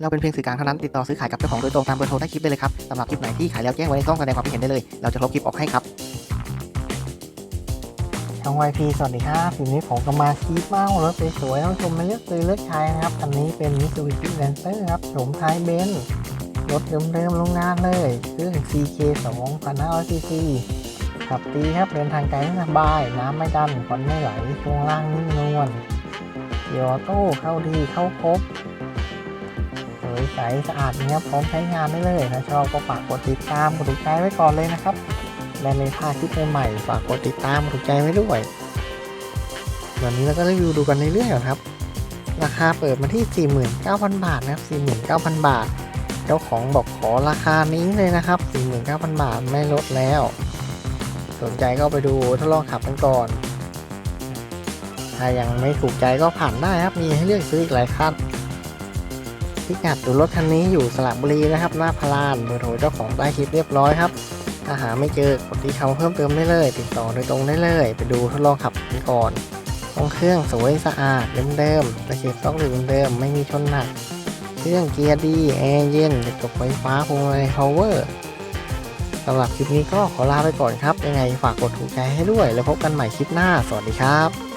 เราเป็นเพียงสื่อกลางเท่านั้นติดต่อซื้อขายกับเจ้าของโดยตรงตามเบอร์โทรใต้คลิปได้เลยครับสำหรับคลิปไหนที่ขายแล้วแจ้งไว้ในช่องแสดงความคิดเห็นได้เลย เราจะลบคลิปออกให้ครับช่องวพีสวัสดีครับทีนี้ผมก็มาคีบเมารถสวยๆต้องชมมาเลือกซื้อเลือกใช้นะครับคันนี้เป็น Mitsubishi Lancer ครับโฉมท้ายเบนซ์รถเดิมๆโรงงานเลยเครื่อง CK 2,500 cc ขับดีครับเดินทางไกลสบาย น้ำไม่ดันควันไม่ไหลช่วงล่างนิ่มนวลเกียร์ออโต้เข้าดีเข้าครบ ใสสะอาดเนี้ยพร้อมใช้งานได้เลยถ้าชอบก็ฝากกดติดตามกดถูกใจไว้ก่อนเลยนะครับและในภาคคลิปใหม่ๆฝากกดติดตามกดถูกใจไว้ด้วยวันนี้เราก็รีวิวดูกันในเรื่อยๆก่อนครับ ราคาเปิดมาที่ 49,000 บาทนะครับ 49,000 บาท เจ้าของบอกขอราคานี้เลยนะครับ 49,000 บาทไม่ลดแล้ว สนใจก็ไปดูทดลองขับกันก่อน ถ้ายังไม่ถูกใจก็ผ่านได้ครับ มีให้เลือกซื้ออีกหลายคัน พิกัดดูรถคันนี้อยู่สระบุรีนะครับหน้าพารานเบอร์โทรเจ้าของใต้คลิปเรียบร้อยครับ ถ้าหาไม่เจอกดที่เขาเพิ่มเติมได้เลย ติดต่อโดยตรงได้เลย ไปดูทดลองขับกันก่อนห้องเครื่องสวยสะอาดเดิมๆตะเข็บต้องเดิมๆไม่มีชนหนัก เครื่องเกียร์ดีแอร์เย็นกระจกไฟฟ้าพวงมาลัยพาวเวอร์สำหรับคลิปนี้ก็ขอลาไปก่อนครับ ยังไงฝากกดถูกใจให้ด้วย แล้วพบกันใหม่คลิปหน้า สวัสดีครับ